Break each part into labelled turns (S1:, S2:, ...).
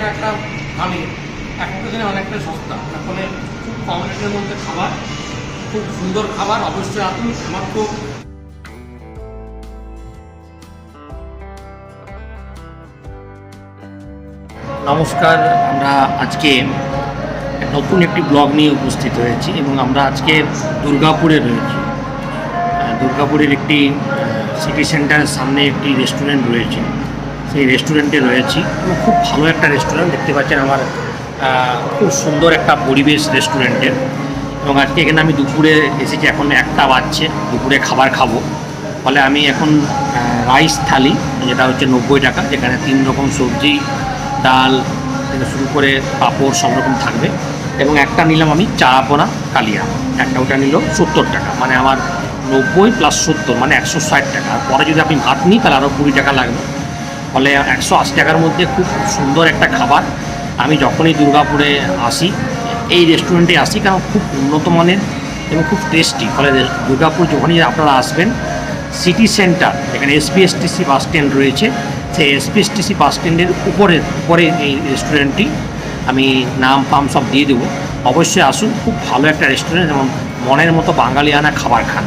S1: টাকা একটা থালি এখনকার দিনে অনেকটা সস্তা। তার খুব কম রেটের মধ্যে খাবার, খুব সুন্দর খাবার, অবশ্যই আসুন আমার তো নমস্কার, আমরা আজকে নতুন একটি ব্লগ নিয়ে উপস্থিত হয়েছি এবং আমরা আজকে দুর্গাপুরে রয়েছি। দুর্গাপুরের একটি সিটি সেন্টারের সামনে একটি রেস্টুরেন্ট রয়েছে। সেই রেস্টুরেন্টে রয়েছি। খুব ভালো একটা রেস্টুরেন্ট দেখতে পাচ্ছেন আমার খুব সুন্দর একটা পরিবেশ রেস্টুরেন্টের এবং আজকে এখানে আমি দুপুরে এসেছি, এখন একটা বাজছে, দুপুরে খাবার খাব। ফলে আমি এখন রাইস থালি, যেটা হচ্ছে নব্বই টাকা, যেখানে তিন রকম সবজি, ডাল থেকে শুরু করে পাঁপড় সব রকম থাকবে। এবং একটা নিলাম আমি চারাপোনা কালিয়া। একটা ওটা নিল সত্তর টাকা মানে আমার নব্বই প্লাস সত্তর মানে একশো ষাট টাকা। আর পরে যদি আপনি ভাত নিই, তাহলে আরও কুড়ি টাকা লাগবে। ফলে একশো আশি টাকার মধ্যে খুব সুন্দর একটা খাবার। আমি যখনই দুর্গাপুরে আসি, এই রেস্টুরেন্টে আসি কারণ খুব উন্নত মানের এবং খুব টেস্টি ফলে দুর্গাপুর যখনই আপনারা আসবেন সিটি সেন্টার এখানে এসপিএসটিসি বাস স্ট্যান্ড রয়েছে। সেই এসপিএসটিসি বাস স্ট্যান্ডের উপরে উপরে এই রেস্টুরেন্টটি আমি নাম ফাম সব দিয়ে দেবো। অবশ্যই আসুন, খুব ভালো একটা রেস্টুরেন্ট এবং মনের মতো বাঙালিয়ানা খাবার খান।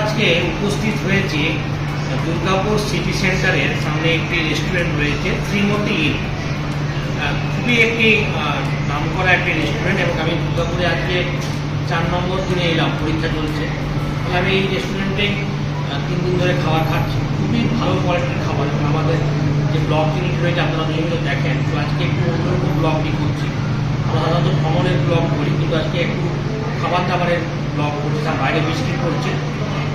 S1: আজকে উপস্থিত হয়েছি দুর্গাপুর সিটি সেন্টারের সামনে একটি রেস্টুরেন্ট রয়েছে শ্রীমতী ইন খুবই একটি আহ, নামকরা একটি রেস্টুরেন্ট এবং আমি দুর্গাপুরে আজকে চার নম্বর দিনে এলাম পরীক্ষা চলছে। তাহলে আমি এই রেস্টুরেন্টে তিন দিন ধরে খাবার খাচ্ছি। খুবই ভালো কোয়ালিটির খাবার। এবং আমাদের যে ব্লগ ইউনিট রয়েছে আপনারা নিয়মিত দেখেন। তো আজকে একটু অন্যরকম ব্লগটি করছি আমরা সাধারণত ভ্রমণের ব্লগ করি কিন্তু আজকে একটু খাবার দাবারের ব্লগ করছি তার বাইরে বৃষ্টি পড়ছে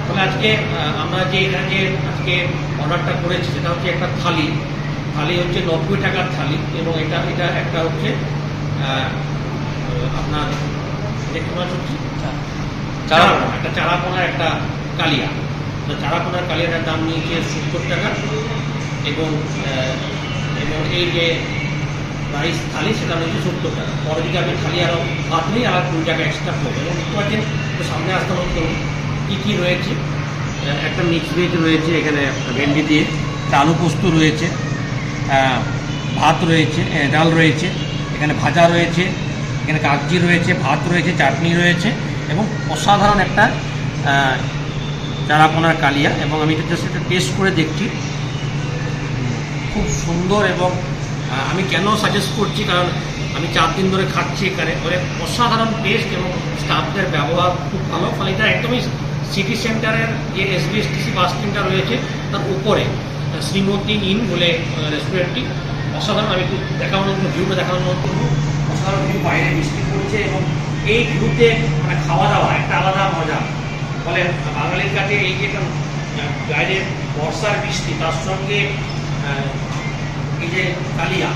S1: তাহলে আজকে আমরা যে এখানে যে আজকে অর্ডারটা করেছি সেটা হচ্ছে একটা থালি। থালি হচ্ছে নব্বই টাকার থালি এবং এটা এটা একটা হচ্ছে আপনার দেখতে পাচ্ছি? চারা একটা চারাপোনার একটা কালিয়া। তো চারাপোনার কালিয়াটার দাম নিয়েছে সত্তর টাকা এবং এবং এই যে রাইস থালি সেটা নিয়েছে সত্তর টাকা। পরে যদি আপনি থালি আরও ভাত নিই আর কুড়ি টাকা এক্সট্রা পড়বে। এবং দেখতে পাচ্ছেন সামনে আসতে হবে কী কী রয়েছে? একটা মিক্স ভেজ রয়েছে, এখানে ভেন্ডি দিয়ে আলু পোস্ত রয়েছে ভাত রয়েছে ডাল রয়েছে, এখানে ভাজা রয়েছে, এখানে কাগজি রয়েছে, ভাত রয়েছে, চাটনি রয়েছে এবং অসাধারণ একটা চারাপোনার কালিয়া এবং আমি এটা জাস্ট এটা টেস্ট করে দেখছি। খুব সুন্দর এবং আমি কেন সাজেস্ট করছি? কারণ আমি চার দিন ধরে খাচ্ছি এখানে। মানে অসাধারণ টেস্ট এবং স্টাফদের ব্যবহার খুব ভালো। ফলে এটা একদমই সিটি সেন্টারের যে এসবিএসটিসি বাস স্ট্যান্ডটা রয়েছে, তার উপরে শ্রীমতী ইন বলে রেস্টুরেন্টটি অসাধারণ, আমি একটু দেখানোর জন্য ভিউটা দেখানোর জন্য অসাধারণ ভিউ বাইরে বৃষ্টি পড়ছে এবং এই ভিউতে মানে খাওয়া দাওয়া একটা আলাদা মজা। ফলে বাঙালির কাছে এই যে বাইরে বর্ষার বৃষ্টি, তার সঙ্গে এই যে কালিয়া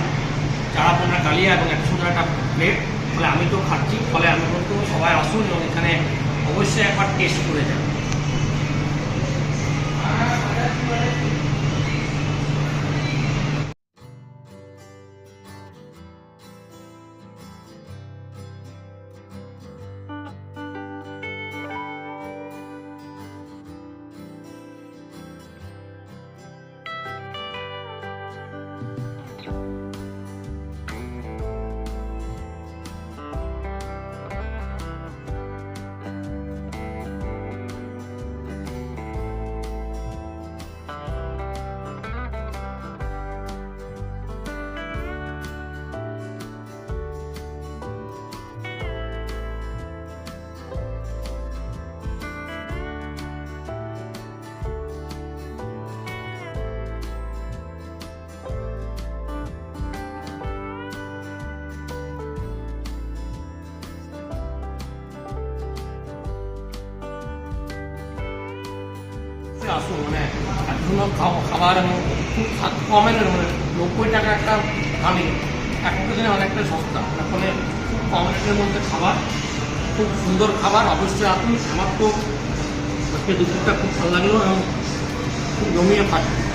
S1: চারা পোনা কালিয়া এবং একটা সুন্দর একটা প্লেট ফলে আমি তো খাচ্ছি, ফলে আমি বলতো সবাই আসুন এবং এখানে অবশ্যই একবার টেস্ট করে যান মানে খাও- খাবার এবং খুব কমের মানে নব্বই টাকা একটা থালি এখনকার দিনে অনেকটা সস্তা। এখন খুব কম রেটের মধ্যে খাবার, খুব সুন্দর খাবার, অবশ্যই আসুন। আমার তো আজকে দুপুরটা খুব ভালো লাগল এবং খুব জমিয়ে খাচ্ছি